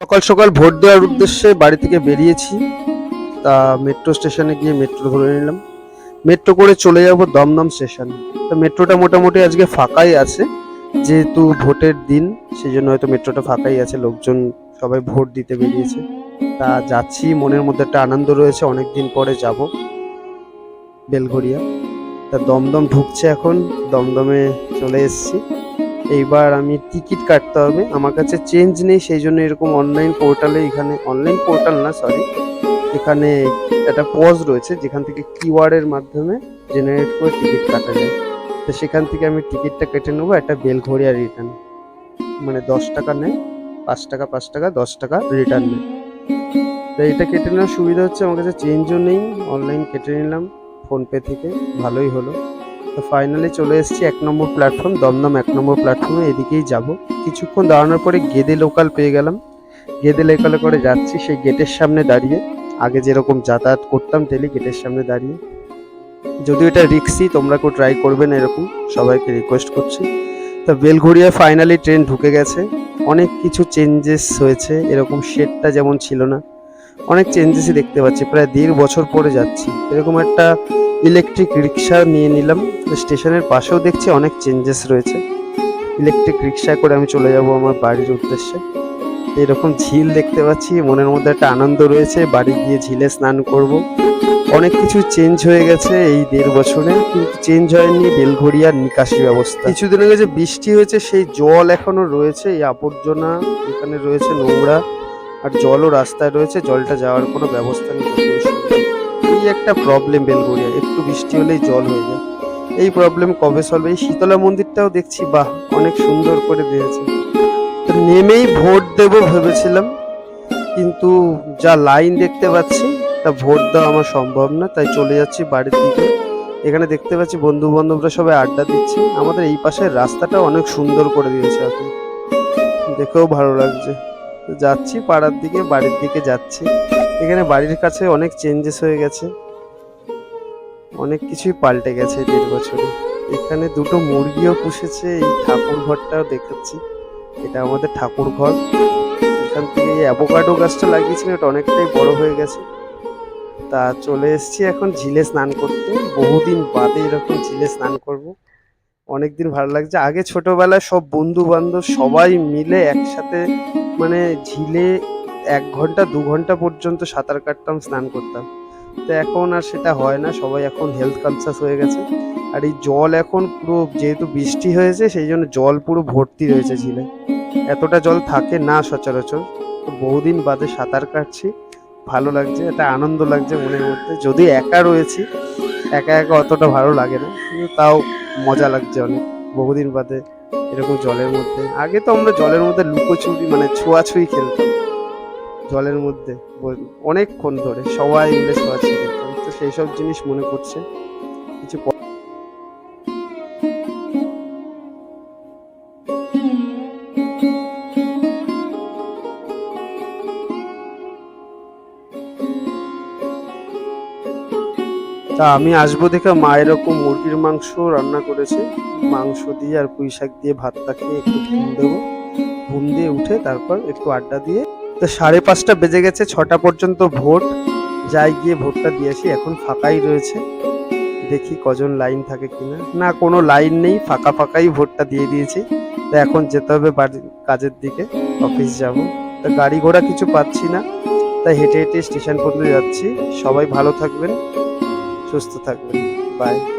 সকাল সকাল ভোট দেওয়ার উদ্দেশ্যে বাড়ি থেকে বেরিয়েছি। তা মেট্রো স্টেশনে গিয়ে মেট্রো ধরে নিলাম। মেট্রো করে চলে যাব দমদম স্টেশন তো মেট্রোটা মোটামুটি আজকে ফাঁকাই আছে। যেহেতু ভোটের দিন সেই জন্য হয়তো মেট্রোটা ফাঁকাই আছে। লোকজন সবাই ভোট দিতে বেরিয়েছে। তা যাচ্ছি, মনের মধ্যে একটা আনন্দ রয়েছে। অনেক দিন পরে যাব বেলঘরিয়া তা দমদম ঢুকছে এখন। দমদমে চলে এসেছি। এইবার আমি টিকিট কাটতে হবে। আমার কাছে চেঞ্জ নেই, সেই জন্য এরকম অনলাইন পোর্টালে, এখানে অনলাইন পোর্টাল না সরি এখানে একটা পজ রয়েছে, যেখান থেকে কিউআর এর মাধ্যমে জেনারেট করে টিকিট কাটা যায়। তো সেখান থেকে আমি টিকিটটা কেটে নেব, একটা বেলঘরিয়া রিটার্ন মানে দশ টাকা নেয়, পাঁচ টাকা পাঁচ টাকা, দশ টাকা রিটার্ন নেয়। তো এটা কেটে নেওয়ার সুবিধা হচ্ছে, আমার কাছে চেঞ্জও নেই, অনলাইন কেটে নিলাম ফোনপে থেকে, ভালোই হলো। তো ফাইনালি চলে এসেছি এক নম্বর প্ল্যাটফর্ম দমদম এক নম্বর প্ল্যাটফর্মে এদিকেই যাব। কিছুক্ষণ দাঁড়ানোর পরে গেদে লোকাল পেয়ে গেলাম। গেদে লোকালে করে যাচ্ছি, সেই গেটের সামনে দাঁড়িয়ে। আগে যেরকম যাতায়াত করতাম ডেলি গেটের সামনে দাঁড়িয়ে। যদিও এটা রিক্সি তোমরা কেউ ট্রাই করবে না এরকম, সবাইকে রিকোয়েস্ট করছি। তো বেলঘড়িয়া ফাইনালি ট্রেন ঢুকে গেছে। অনেক কিছু চেঞ্জেস হয়েছে, এরকম শেডটা যেমন ছিল না। অনেক চেঞ্জেসই দেখতে পাচ্ছি। প্রায় দেড় বছর পরে যাচ্ছি। এরকম একটা ইলেকট্রিক রিক্সা নিয়ে নিলাম। স্টেশনের পাশেও দেখছি অনেক চেঞ্জেস রয়েছে। ইলেকট্রিক রিক্সায় করে আমি চলে যাব আমার বাড়ির উদ্দেশ্যে। এরকম ঝিল দেখতে পাচ্ছি। মনের মধ্যে একটা আনন্দ রয়েছে। বাড়ি গিয়ে ঝিলে স্নান করব। অনেক কিছু চেঞ্জ হয়ে গেছে এই দেড় বছরে। কিন্তু চেঞ্জ হয়নি। বেলঘড়িয়ার নিকাশি ব্যবস্থা। কিছুদিন আগে যে বৃষ্টি হয়েছে, সেই জল এখনও রয়েছে। এই আবর্জনা এখানে রয়েছে নোংরা। আর জলও রাস্তায় রয়েছে, জলটা যাওয়ার কোনো ব্যবস্থা নেই। এই একটা প্রবলেম বেলগড়িয়া একটু বৃষ্টি হলেই জল হয়ে যায়। এই প্রবলেম কবে সলভ এই শীতলা মন্দিরটাও দেখছি, বাহ, অনেক সুন্দর করে দিয়েছে। তো নেমেই ভোট দেব ভেবেছিলাম, কিন্তু যা লাইন দেখতে পাচ্ছি, তা ভোট দেওয়া আমার সম্ভব না, তাই চলে যাচ্ছি বাড়ির দিকে। এখানে দেখতে পাচ্ছি বন্ধু বান্ধবরা সবাই আড্ডা দিচ্ছে। আমাদের এই পাশের রাস্তাটা অনেক সুন্দর করে দিয়েছে এখন। দেখেও ভালো লাগছে। যাচ্ছি, পাড়ার দিকে, বাড়ির দিকে যাচ্ছি। এখানে বাড়ির কাছে অনেক চেঞ্জেস হয়ে গেছে। অনেক কিছুই পাল্টে গেছে দেড় বছরে। এখানে দুটো মুরগিও পুষেছে, এই ঠাকুর ঘরটাও দেখাচ্ছি। এটা আমাদের ঠাকুর ঘর। এখান থেকে অ্যাভোকাডো গাছটা লাগিয়েছিলাম, এটা অনেকটাই বড় হয়ে গেছে। তা চলে এসেছি এখন ঝিলে স্নান করতে। বহুদিন বাদে এরকম ঝিলে স্নান করব। অনেকদিন ভালো লাগছে। আগে ছোটবেলায় সব বন্ধু বান্ধব সবাই মিলে একসাথে মানে ঝিলে এক ঘণ্টা, দু ঘণ্টা পর্যন্ত সাঁতার কাটতাম, স্নান করতাম। তো এখন আর সেটা হয় না, সবাই এখন হেলথ কনসাস হয়ে গেছে। আর এই জল এখন পুরো যেহেতু বৃষ্টি হয়েছে, সেই জন্য জল পুরো ভর্তি রয়েছে ঝিলে। এতটা জল থাকে না সচরাচর। বহুদিন বাদে সাঁতার কাটছি, ভালো লাগছে, একটা আনন্দ লাগছে মনের মধ্যে। যদি একা রয়েছি, একা একা অতটা ভালো লাগে না। কিন্তু তাও মজা লাগছে অনেক। বহুদিন বাদে এরকম জলের মধ্যে। আগে তো আমরা জলের মধ্যে লুকোচুরি মানে ছোঁয়াছুঁই খেলতাম। জলের মধ্যে অনেকক্ষণ ধরে সবাই মিলে ছোঁয়াছুঁই খেলতাম। তো সেই সব জিনিস মনে করছে কিছু তা আমি আসব দেখে মা এরকম মুরগির মাংস রান্না করেছে। মাংস দিয়ে আর পুঁই শাক দিয়ে ভাতটা খেয়ে একটু ঘুম দেবো। ঘুম দিয়ে উঠে তারপর একটু আড্ডা দিয়ে। তো সাড়ে পাঁচটা বেজে গেছে, ছটা পর্যন্ত ভোট যাই গিয়ে ভোটটা দিয়ে আসি, এখন ফাঁকাই রয়েছে। দেখি কজন লাইন থাকে কিনা। না, কোনো লাইন নেই, ফাঁকা ফাঁকাই ভোটটা দিয়ে দিয়েছি। তো এখন যেতে হবে বাড়ির কাজের দিকে, অফিস যাব। তা গাড়ি ঘোড়া কিছু পাচ্ছি না। তাই হেঁটে হেঁটে স্টেশন পর্যন্ত যাচ্ছি। সবাই ভালো থাকবেন। সুস্থ থাকবেন। বাই